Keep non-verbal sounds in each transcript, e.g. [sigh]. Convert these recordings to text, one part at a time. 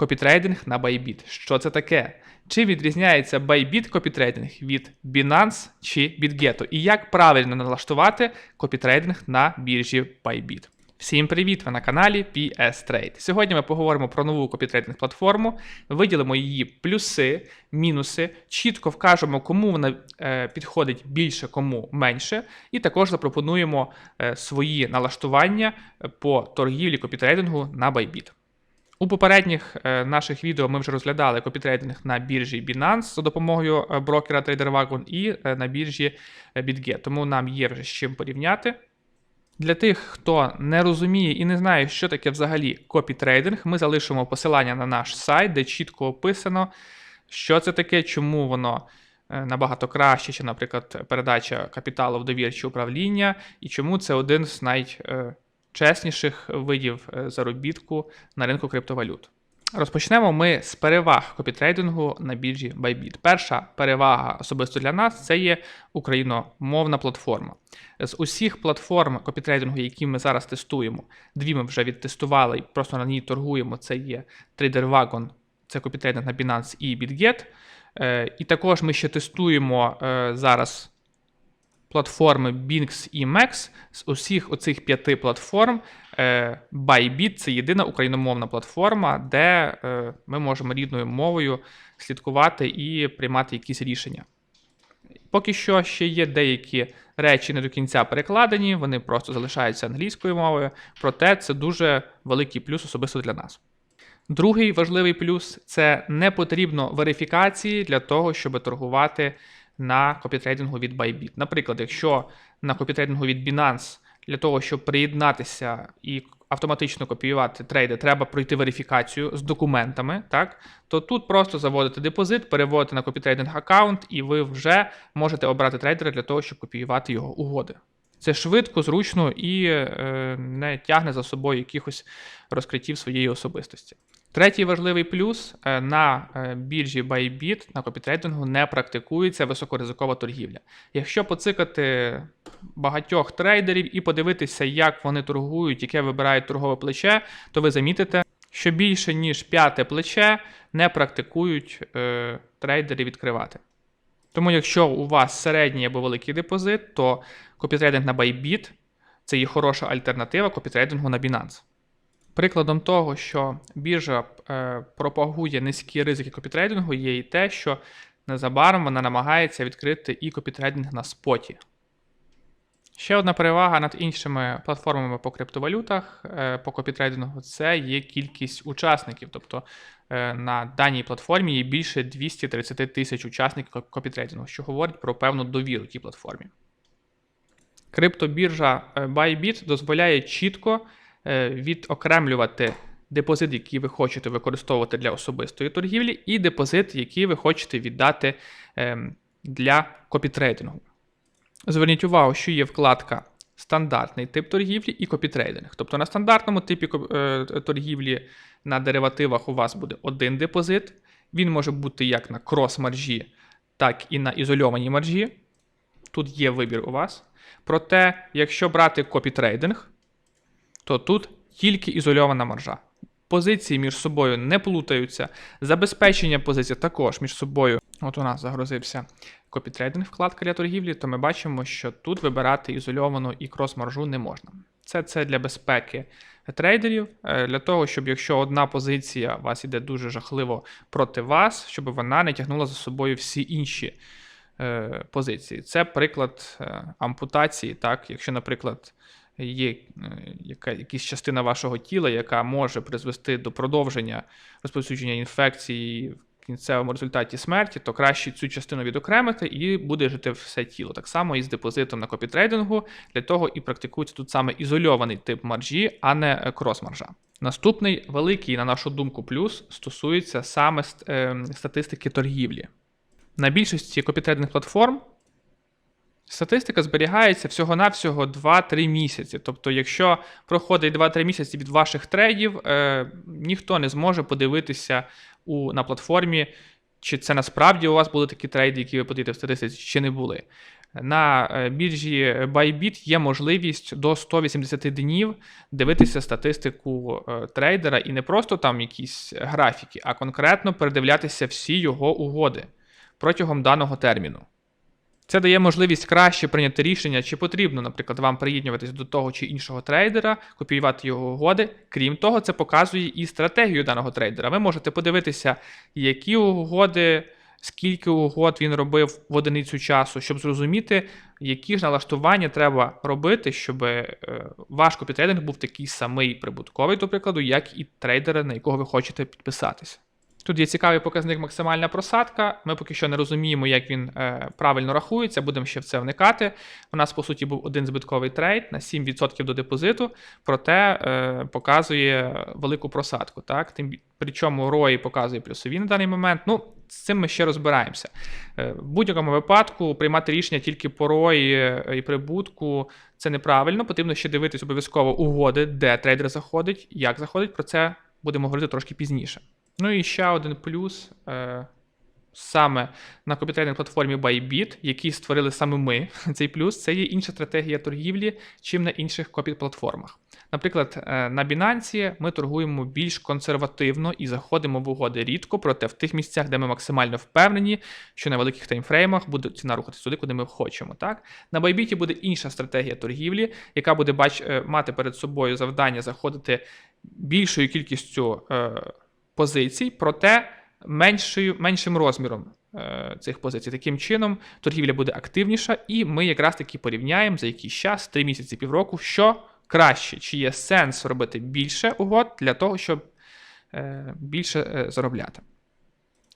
Копітрейдинг на Bybit. Що це таке? Чи відрізняється Bybit копітрейдинг від Binance чи BitGetto? І як правильно налаштувати копітрейдинг на біржі Bybit? Всім привіт! Ви на каналі PS Trade. Сьогодні ми поговоримо про нову копітрейдинг платформу, виділимо її плюси, мінуси, чітко вкажемо, кому вона е, підходить більше, кому менше, і також запропонуємо е, свої налаштування по торгівлі копітрейдингу на Bybit. У попередніх е, наших відео ми вже розглядали копітрейдинг на біржі Binance за допомогою е, брокера TraderWagon і е, на біржі BitGet, тому нам є вже з чим порівняти. Для тих, хто не розуміє і не знає, що таке взагалі копітрейдинг, ми залишимо посилання на наш сайт, де чітко описано, що це таке, чому воно набагато краще, чи, наприклад, передача капіталу в довірче управління, і чому це один з найчесніших видів е, заробітку на ринку криптовалют. Розпочнемо ми з переваг копітрейдингу на біржі Bybit. Перша перевага особисто для нас це є україномовна платформа. З усіх платформ копітрейдингу, які ми зараз тестуємо, дві ми вже відтестували і просто на ній торгуємо. Це є TraderWagon, це копітрейдинг на Binance і BitGet. Е, І також ми ще тестуємо е, зараз платформи Binx і Max. З усіх оцих п'яти платформ е, Bybit – це єдина україномовна платформа, де е, ми можемо рідною мовою слідкувати і приймати якісь рішення. Поки що ще є деякі речі не до кінця перекладені, вони просто залишаються англійською мовою, проте це дуже великий плюс особисто для нас. Другий важливий плюс це не потрібно верифікації для того, щоб торгувати на копітрейдингу від Bybit. Наприклад, якщо на копітрейдингу від Binance для того, щоб приєднатися і автоматично копіювати трейди, треба пройти верифікацію з документами, так то тут просто заводите депозит, переводите на копітрейдинг аккаунт, і ви вже можете обрати трейдера для того, щоб копіювати його угоди. Це швидко, зручно і е, не тягне за собою якихось розкриттів своєї особистості. Третій важливий плюс е, на е, біржі Bybit на копітрейдингу не практикується високоризикова торгівля. Якщо поцикати багатьох трейдерів і подивитися, як вони торгують, яке вибирають торгове плече, то ви замітите, що більше ніж п'яте плече не практикують е, трейдери відкривати. Тому, якщо у вас середній або великий депозит, то копітрейдинг на Bybit – це є хороша альтернатива копітрейдингу на Binance. Прикладом того, що біржа е, пропагує низькі ризики копітрейдингу, є і те, що незабаром вона намагається відкрити і копітрейдинг на споті. Ще одна перевага над іншими платформами по криптовалютах е, по копітрейдингу це є кількість учасників. Тобто е, на даній платформі є більше 230 тисяч учасників копітрейдингу, що говорить про певну довіру тій платформі. Криптобіржа Bybit дозволяє чітко відокремлювати депозит, який ви хочете використовувати для особистої торгівлі, і депозит, який ви хочете віддати ем, для копітрейдингу. Зверніть увагу, що є вкладка стандартний тип торгівлі і копітрейдинг. Тобто на стандартному типі е, торгівлі на деривативах у вас буде один депозит. Він може бути як на крос-маржі, так і на ізольованій маржі. Тут є вибір у вас. Проте, якщо брати копітрейдинг, то тут тільки ізольована маржа. Позиції між собою не плутаються. Забезпечення позицій також між собою. От у нас загрузився копітрейдинг вкладка для торгівлі, то ми бачимо, що тут вибирати ізольовану і крос-маржу не можна. Це це для безпеки трейдерів, е, для того, щоб якщо одна позиція у вас іде дуже жахливо проти вас, щоб вона не тягнула за собою всі інші е, позиції. Це приклад е, ампутації. так, Якщо, наприклад, є яка, якась частина вашого тіла, яка може призвести до продовження розповсюдження інфекції в кінцевому результаті смерті, то краще цю частину відокремити і буде жити все тіло. Так само і з депозитом на копітрейдингу, для того і практикується тут саме ізольований тип маржі, а не крос-маржа. Наступний великий, на нашу думку, плюс стосується саме статистики торгівлі. На більшості копітрейдинг платформ Статистика зберігається всього-навсього 2-3 місяці. Тобто, якщо проходить 2-3 місяці від ваших трейдів, е, ніхто не зможе подивитися у, на платформі, чи це насправді у вас були такі трейди, які ви подаєте в статистиці, чи не були. На е, біржі Bybit є можливість до 180 днів дивитися статистику е, трейдера і не просто там якісь графіки, а конкретно передивлятися всі його угоди протягом даного терміну. Це дає можливість краще прийняти рішення, чи потрібно, наприклад, вам приєднуватись до того чи іншого трейдера, копіювати його угоди. Крім того, це показує і стратегію даного трейдера. Ви можете подивитися, які угоди, скільки угод він робив в одиницю часу, щоб зрозуміти, які ж налаштування треба робити, щоб е, ваш копітрейдинг був такий самий прибутковий, до прикладу, як і трейдера, на якого ви хочете підписатися. Тут є цікавий показник максимальна просадка. Ми поки що не розуміємо, як він е, правильно рахується, будемо ще в це вникати. У нас, по суті, був один збитковий трейд на 7% до депозиту, проте е, показує велику просадку. Так? Тим, причому ROI показує плюсові на даний момент. Ну, з цим ми ще розбираємося. Е, в будь-якому випадку приймати рішення тільки по ROI і прибутку це неправильно. Потрібно ще дивитись обов'язково угоди, де трейдер заходить, як заходить. Про це будемо говорити трошки пізніше. Ну і ще один плюс е, саме на копітрейдинг платформі Bybit, який створили саме ми. [laughs] Цей плюс це є інша стратегія торгівлі, чим на інших копі-платформах. Наприклад, е, на Binance ми торгуємо більш консервативно і заходимо в угоди рідко, проте в тих місцях, де ми максимально впевнені, що на великих таймфреймах буде ціна рухатися туди, куди ми хочемо. Так? На Bybit буде інша стратегія торгівлі, яка буде бач, е, мати перед собою завдання заходити більшою кількістю. Позицій, проте меншою, меншим розміром е, цих позицій. Таким чином, торгівля буде активніша, і ми якраз таки порівняємо за якийсь час, 3 місяці, півроку, що краще, чи є сенс робити більше угод для того, щоб е, більше е, заробляти.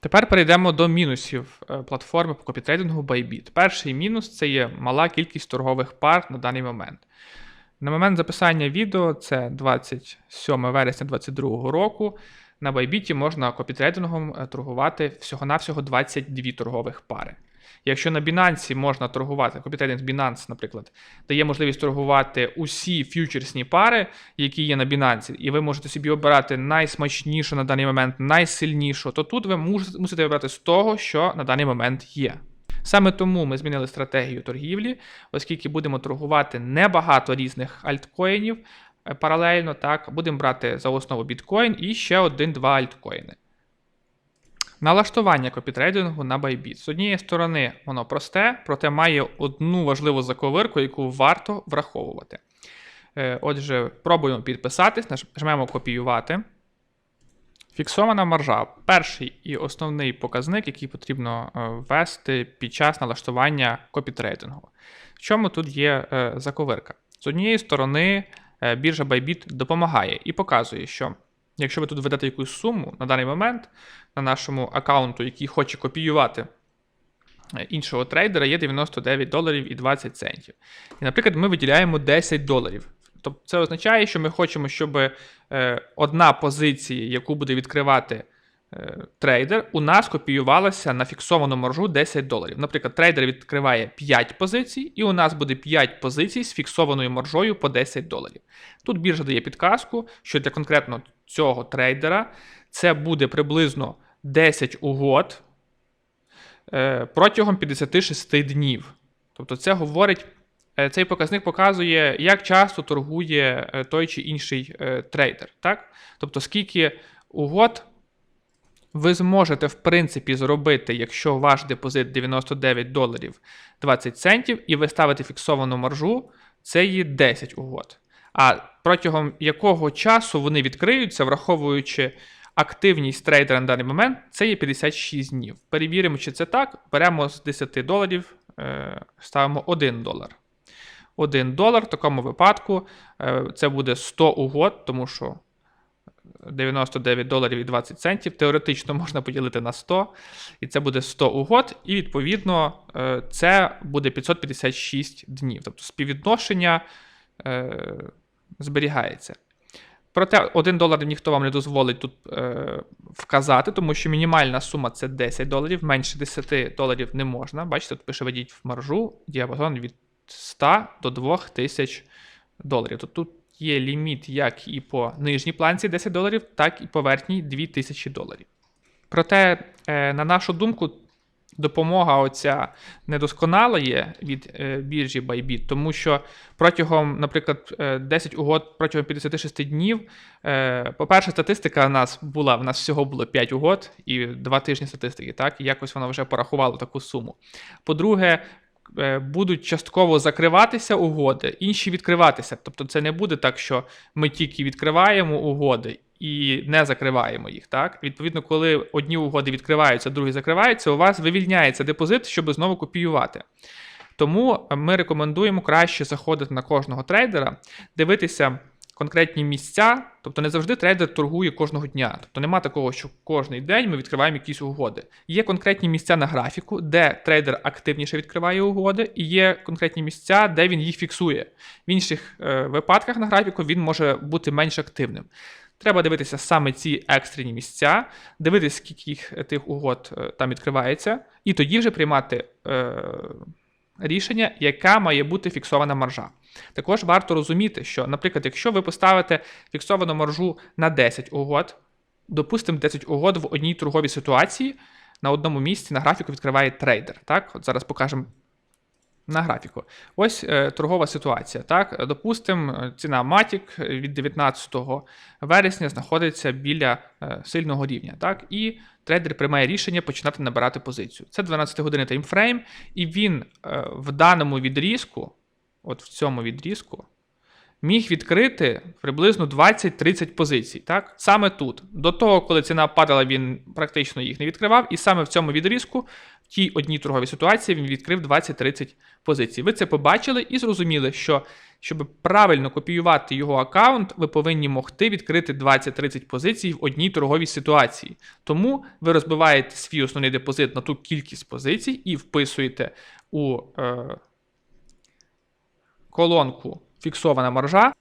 Тепер перейдемо до мінусів платформи по копітрейдингу Bybit. Перший мінус це є мала кількість торгових пар на даний момент. На момент записання відео це 27 вересня 2022 року. На Bybit можна копітрейдингом е, торгувати всього-навсього 22 торгових пари. Якщо на Binance можна торгувати, копітрейдинг Binance, наприклад, дає можливість торгувати усі фьючерсні пари, які є на Binance, і ви можете собі обирати найсмачнішу на даний момент, найсильнішу, то тут ви мусите обрати з того, що на даний момент є. Саме тому ми змінили стратегію торгівлі, оскільки будемо торгувати небагато різних альткоїнів, паралельно, так, будемо брати за основу біткоін і ще один-два альткоїни. Налаштування копітрейдингу на Bybit. З однієї сторони, воно просте, проте має одну важливу заковирку, яку варто враховувати. Е, отже, пробуємо підписатись, нажмемо копіювати. Фіксована маржа перший і основний показник, який потрібно е, ввести під час налаштування копітрейдингу. В чому тут є заковирка? З однієї сторони, Е, біржа Bybit допомагає і показує, що якщо ви тут введете якусь суму на даний момент на нашому аккаунту, який хоче копіювати е, іншого трейдера, є 99 доларів і 20 центів. І, наприклад, ми виділяємо 10 доларів. Тобто це означає, що ми хочемо, щоб е, одна позиція, яку буде відкривати Е, трейдер у нас копіювалася на фіксовану маржу 10 доларів. Наприклад, трейдер відкриває 5 позицій, і у нас буде 5 позицій з фіксованою маржою по 10 доларів. Тут біржа дає підказку, що для конкретно цього трейдера це буде приблизно 10 угод е, протягом 56 днів. Тобто, це говорить. Е, цей показник показує, як часто торгує той чи інший трейдер. Так? Тобто, скільки угод ви зможете, в принципі, зробити, якщо ваш депозит 99 доларів 20 центів, і ви ставите фіксовану маржу, це є 10 угод. А протягом якого часу вони відкриються, враховуючи активність трейдера на даний момент, це є 56 днів. Перевіримо, чи це так. Беремо з 10 доларів, е, ставимо 1 долар. 1 долар в такому випадку е, це буде 100 угод, тому що 99 доларів і 20 центів. Теоретично можна поділити на 100, і це буде 100 угод, і відповідно е, це буде 556 днів. Тобто співвідношення е, зберігається. Проте 1 долар ніхто вам не дозволить тут е, вказати, тому що мінімальна сума це 10 доларів, менше 10 доларів не можна. Бачите, тут пише ведіть в маржу діапазон від 100 до 2000 доларів. Тобто тут є ліміт як і по нижній планці 10 доларів, так і по верхній 2000 доларів. Проте, е, на нашу думку, допомога оця недосконала є від е, біржі Bybit, тому що протягом, наприклад, е, 10 угод протягом 56 днів, е, по-перше, статистика у нас була, в нас всього було 5 угод і 2 тижні статистики, так, і якось вона вже порахувала таку суму. По-друге, е, будуть частково закриватися угоди, інші відкриватися. Тобто це не буде так, що ми тільки відкриваємо угоди і не закриваємо їх. Так? Відповідно, коли одні угоди відкриваються, другі закриваються, у вас вивільняється депозит, щоб знову копіювати. Тому ми рекомендуємо краще заходити на кожного трейдера, дивитися конкретні місця, тобто не завжди трейдер торгує кожного дня. Тобто нема такого, що кожний день ми відкриваємо якісь угоди. Є конкретні місця на графіку, де трейдер активніше відкриває угоди, і є конкретні місця, де він їх фіксує. В інших е, випадках на графіку він може бути менш активним. Треба дивитися саме ці екстрені місця, дивитися, скільки їх е, тих угод е, там відкривається, і тоді вже приймати е, рішення, яка має бути фіксована маржа. Також варто розуміти, що, наприклад, якщо ви поставите фіксовану маржу на 10 угод, допустимо 10 угод в одній торговій ситуації, на одному місці на графіку відкриває трейдер. Так, от зараз покажемо на графіку. Ось е, торгова ситуація. Так, допустимо, ціна Matic від 19 вересня знаходиться біля е, сильного рівня. Так, і трейдер приймає рішення починати набирати позицію. Це 12 години таймфрейм, і він е, в даному відрізку, от в цьому відрізку, міг відкрити приблизно 20-30 позицій. Так? Саме тут. До того, коли ціна падала, він практично їх не відкривав, і саме в цьому відрізку, в тій одній торговій ситуації, він відкрив 20-30 позицій. Ви це побачили і зрозуміли, що щоб правильно копіювати його аккаунт, ви повинні могти відкрити 20-30 позицій в одній торговій ситуації. Тому ви розбиваєте свій основний депозит на ту кількість позицій і вписуєте у е, колонку фіксована маржа,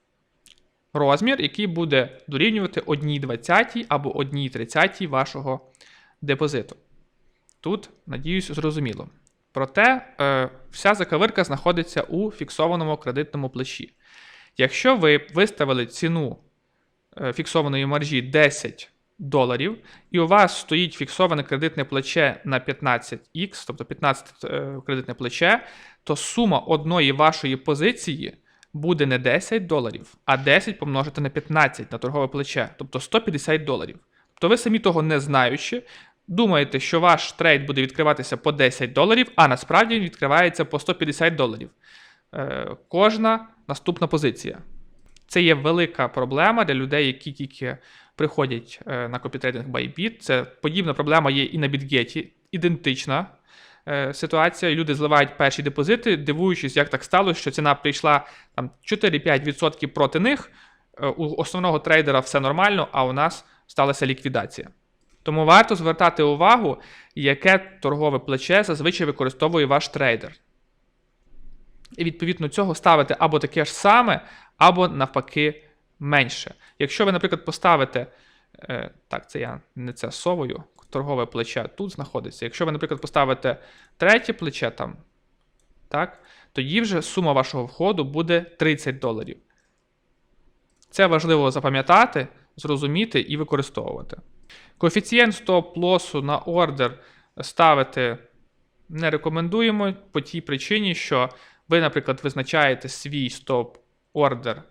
розмір, який буде дорівнювати 1,20 або 1,30 вашого депозиту. Тут, надіюсь, зрозуміло. Проте е, вся заковирка знаходиться у фіксованому кредитному плечі. Якщо ви виставили ціну е, фіксованої маржі 10 доларів, і у вас стоїть фіксоване кредитне плече на 15х, тобто 15 е, кредитне плече, то сума одної вашої позиції буде не 10 доларів, а 10 помножити на 15 на торгове плече, тобто 150 доларів. Тобто ви самі того не знаючи, думаєте, що ваш трейд буде відкриватися по 10 доларів, а насправді він відкривається по 150 доларів. Е, кожна наступна позиція. Це є велика проблема для людей, які тільки приходять е, на копітрейдинг Bybit. Це подібна проблема є і на BitGet, ідентична е, ситуація. Люди зливають перші депозити, дивуючись, як так сталося, що ціна прийшла там 4-5% проти них. Е, у основного трейдера все нормально, а у нас сталася ліквідація. Тому варто звертати увагу, яке торгове плече зазвичай використовує ваш трейдер. І відповідно цього ставити або таке ж саме, або навпаки менше. Якщо ви, наприклад, поставите. е, Так, це я не це совою, торгове плече тут знаходиться. Якщо ви, наприклад, поставите третє плече там, так, тоді вже сума вашого входу буде 30 доларів. Це важливо запам'ятати, зрозуміти і використовувати. Коефіцієнт стоп-лосу на ордер ставити не рекомендуємо по тій причині, що ви, наприклад, визначаєте свій стоп-ордер,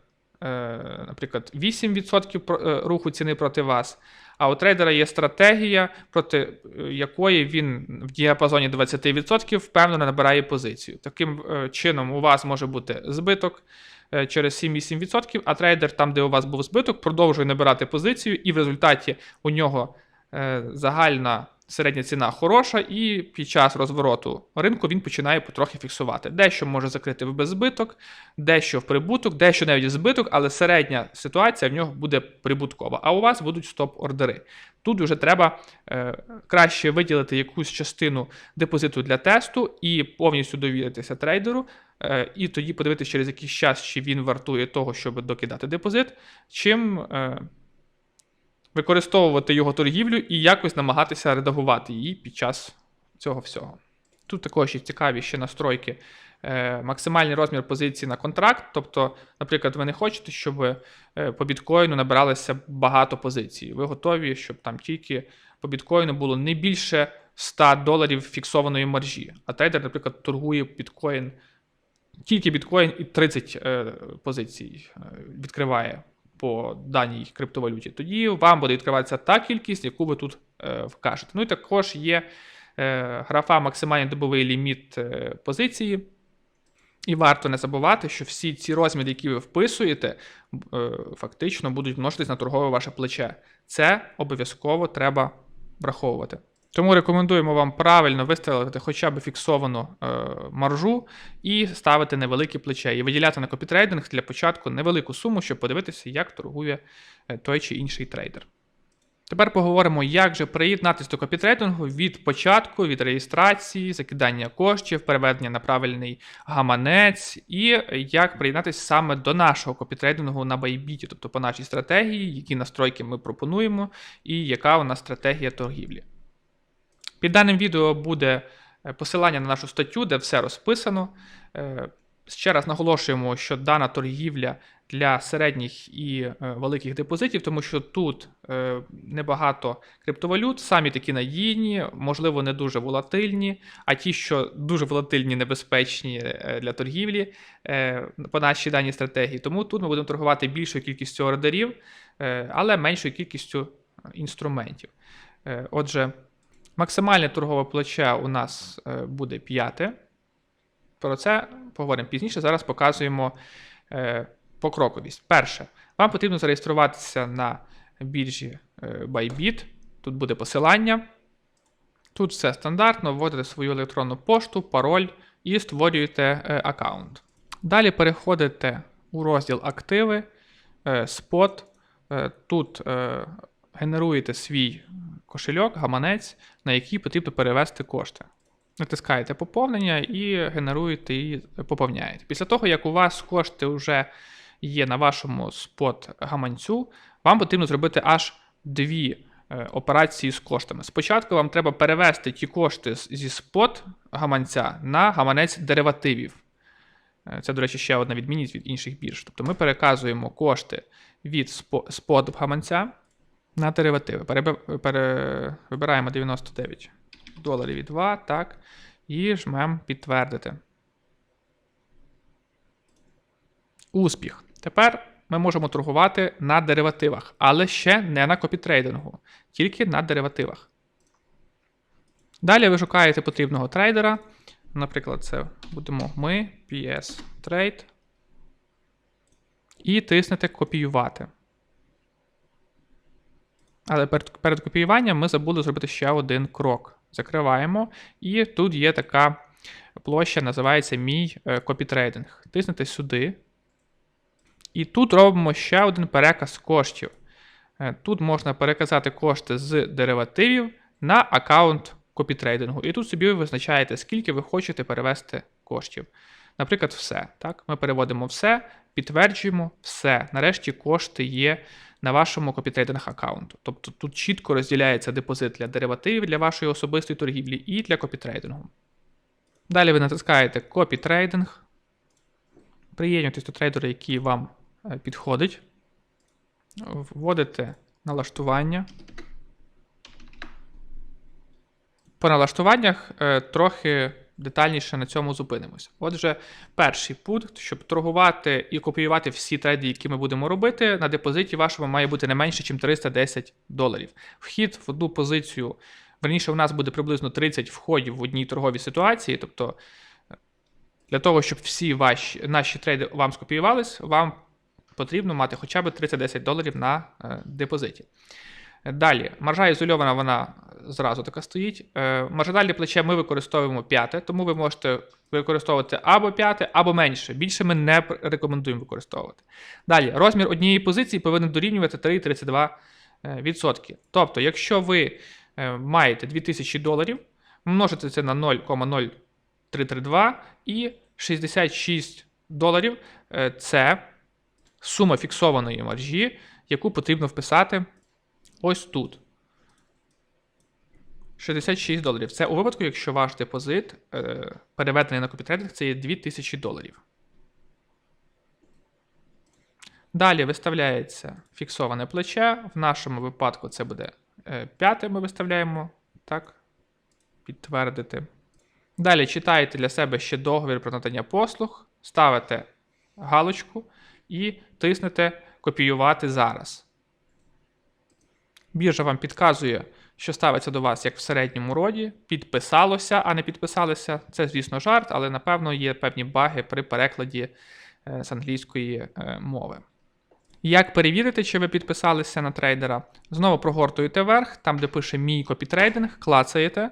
е, наприклад, 8% е, руху ціни проти вас. А у трейдера є стратегія, проти е, якої він в діапазоні 20% впевнено набирає позицію. Таким е, чином, у вас може бути збиток е, через 7-8%, а трейдер, там, де у вас був збиток, продовжує набирати позицію, і в результаті у нього загальна середня ціна хороша, і під час розвороту ринку він починає потрохи фіксувати. Дещо може закрити в беззбиток, дещо в прибуток, дещо навіть в збиток, але середня ситуація в нього буде прибуткова. А у вас будуть стоп-ордери. Тут вже треба е, краще виділити якусь частину депозиту для тесту і повністю довіритися трейдеру, е, і тоді подивитися через якийсь час, чи він вартує того, щоб докидати депозит, чим. Використовувати його торгівлю і якось намагатися редагувати її під час цього всього. Тут також є цікаві ще настройки. Е, максимальний розмір позиції на контракт. Тобто, наприклад, ви не хочете, щоб е, по біткоїну набиралося багато позицій. Ви готові, щоб там тільки по біткоїну було не більше 100 доларів фіксованої маржі. А трейдер, наприклад, торгує біткоін, тільки біткоін і 30 е, позицій відкриває по даній криптовалюті. Тоді вам буде відкриватися та кількість, яку ви тут е, вкажете. Ну і також є е, графа максимальний добовий ліміт е, позиції. І варто не забувати, що всі ці розміри, які ви вписуєте, фактично будуть множитись на торгове ваше плече. Це обов'язково треба враховувати. Тому рекомендуємо вам правильно виставити хоча б фіксовану е, маржу і ставити невелике плече, і виділяти на копітрейдинг для початку невелику суму, щоб подивитися, як торгує е, той чи інший трейдер. Тепер поговоримо, як же приєднатися до копітрейдингу від початку, від реєстрації, закидання коштів, переведення на правильний гаманець, і як приєднатися саме до нашого копітрейдингу на Bybit, тобто по нашій стратегії, які настройки ми пропонуємо, і яка у нас стратегія торгівлі. Під даним відео буде е, посилання на нашу статтю, де все розписано. Е, Ще раз наголошуємо, що дана торгівля для середніх і е, великих депозитів, тому що тут небагато криптовалют, самі такі надійні, можливо, не дуже волатильні, а ті, що дуже волатильні, небезпечні для торгівлі по нашій даній стратегії. Тому тут ми будемо торгувати більшою кількістю ордерів, але меншою кількістю інструментів. Отже, максимальне торгове плече у нас е, буде 5. Про це поговоримо пізніше. Зараз показуємо е, покроковість. Перше, вам потрібно зареєструватися на біржі е, Bybit. Тут буде посилання. Тут все стандартно, вводите свою електронну пошту, пароль і створюєте аккаунт. Далі переходите у розділ Активи, спот. Тут генеруєте свій кошельок, гаманець, на який потрібно перевести кошти. Натискаєте поповнення і генеруєте і поповняєте. Після того, як у вас кошти вже є на вашому спот гаманцю, вам потрібно зробити аж дві е, операції з коштами. Спочатку вам треба перевести ті кошти зі спот гаманця на гаманець деривативів. Е, Це, до речі, ще одна відмінність від інших бірж. Тобто ми переказуємо кошти від спо- спот гаманця на деривативи. Переби- пере- Вибираємо 99 доларів і 2, так. І жмемо підтвердити. Успіх. Тепер ми можемо торгувати на деривативах, але ще не на копітрейдингу, тільки на деривативах. Далі ви шукаєте потрібного трейдера. Наприклад, це будемо ми, PS Trade. І тиснете копіювати. Але перед, перед копіюванням ми забули зробити ще один крок. Закриваємо. І тут є така площа, називається Мій е, копітрейдинг. Тиснете сюди. І тут робимо ще один переказ коштів. Е, Тут можна переказати кошти з деривативів на аккаунт копітрейдингу. І тут собі ви визначаєте, скільки ви хочете перевести коштів. Наприклад, все. Так? Ми переводимо все, підтверджуємо все. Нарешті кошти є на вашому копітрейдинг аккаунту. Тобто тут чітко розділяється депозит для деривативів для вашої особистої торгівлі і для копітрейдингу. Далі ви натискаєте копітрейдинг. Приєднуйтесь до трейдера, який вам е, підходить. Вводите налаштування. По налаштуваннях е, трохи детальніше на цьому зупинимося. Отже, перший пункт, щоб торгувати і копіювати всі трейди, які ми будемо робити, на депозиті вашому має бути не менше, ніж 310 доларів. Вхід в одну позицію, верніше, у нас буде приблизно 30 входів в одній торговій ситуації. Тобто, е, для того, щоб всі ваші наші трейди вам скопіювались, вам потрібно мати хоча б 310 доларів на е, депозиті. Далі, маржа ізольована, вона зразу така стоїть. Е, Маржинальне плече ми використовуємо п'яте, тому ви можете використовувати або п'яте, або менше. Більше ми не рекомендуємо використовувати. Далі, розмір однієї позиції повинен дорівнювати 3,32%. Тобто, якщо ви е, маєте 2000 доларів, множите це на 0,0332 і 66 доларів е, це сума фіксованої маржі, яку потрібно вписати ось тут. 66 доларів. Це у випадку, якщо ваш депозит е, переведений на копітрейдинг, це є 2000 доларів. Далі виставляється фіксоване плече. В нашому випадку це буде е, п'яте, ми виставляємо. Так. Підтвердити. Далі читаєте для себе ще договір про надання послуг, ставите галочку і тиснете копіювати зараз. Біржа вам підказує, що ставиться до вас як в середньому роді, підписалося, а не підписалися. Це, звісно, жарт, але напевно є певні баги при перекладі е, з англійської е, мови. Як перевірити, чи ви підписалися на трейдера? Знову прогортуєте вверх, там, де пише Мій копітрейдинг, клацаєте.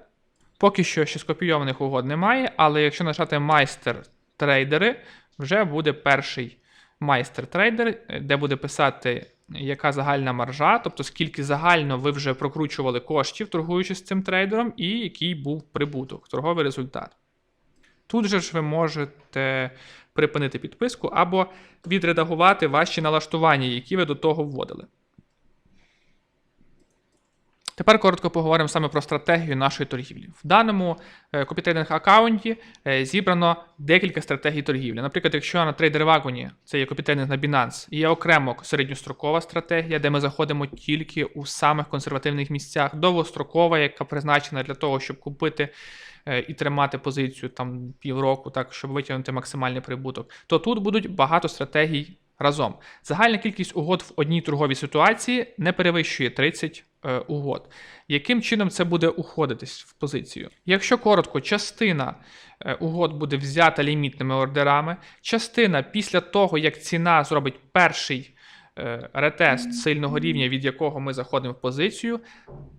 Поки що ще скопійованих угод немає, але якщо нажати майстер трейдери, вже буде перший майстер трейдер, де буде писати, яка загальна маржа, тобто скільки загально ви вже прокручували коштів, торгуючи з цим трейдером, і який був прибуток, торговий результат. Тут же ж ви можете припинити підписку або відредагувати ваші налаштування, які ви до того вводили. Тепер коротко поговоримо саме про стратегію нашої торгівлі. В даному е, копітрейдинг аккаунті е, зібрано декілька стратегій торгівлі. Наприклад, якщо на трейдер вагоні це є копітрейдинг на Binance, є окремо середньострокова стратегія, де ми заходимо тільки у самих консервативних місцях, довгострокова, яка призначена для того, щоб купити е, і тримати позицію там півроку, так щоб витягнути максимальний прибуток, то тут будуть багато стратегій разом. Загальна кількість угод в одній торговій ситуації не перевищує 30 е, угод. Яким чином це буде уходитись в позицію? Якщо коротко, частина е, угод буде взята лімітними ордерами, частина після того, як ціна зробить перший е, ретест сильного рівня, від якого ми заходимо в позицію.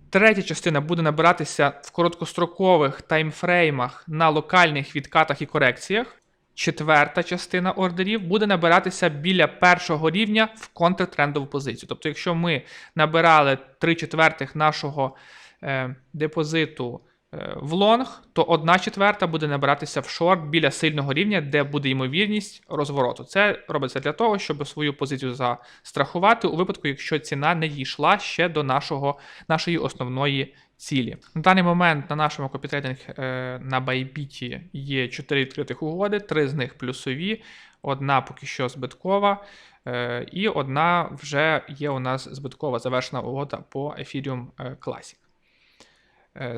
Третя частина буде набиратися в короткострокових таймфреймах на локальних відкатах і корекціях. Четверта частина ордерів буде набиратися біля першого рівня в контртрендову позицію. Тобто, якщо ми набирали 3 четвертих нашого е, депозиту е, в лонг, то 1 четверта буде набиратися в шорт біля сильного рівня, де буде ймовірність розвороту. Це робиться для того, щоб свою позицію застрахувати у випадку, якщо ціна не дійшла ще до нашого, нашої основної цілі. На даний момент на нашому копітрейдинг е, на Bybit є 4 відкритих угоди, 3 з них плюсові, одна поки що збиткова, е, і одна вже є у нас збиткова завершена угода по Ethereum е, Classic.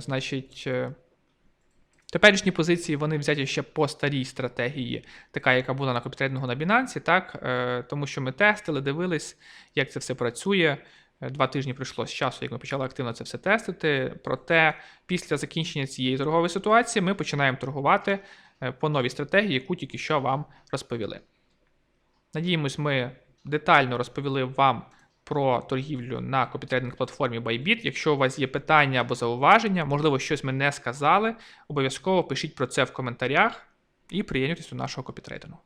Значить. Теперішні позиції вони взяті ще по старій стратегії, така, яка була на копітрейдингу на Binance, так, тому що ми тестили, дивились, як це все працює. Е, Два тижні пройшло з часу, як ми почали активно це все тестити. Проте після закінчення цієї торгової ситуації ми починаємо торгувати е, по новій стратегії, яку тільки що вам розповіли. Надіємось, ми детально розповіли вам про торгівлю на копітрейдинг платформі Bybit. Якщо у вас є питання або зауваження, можливо, щось ми не сказали, обов'язково пишіть про це в коментарях і приєднуйтесь до нашого копітрейдингу.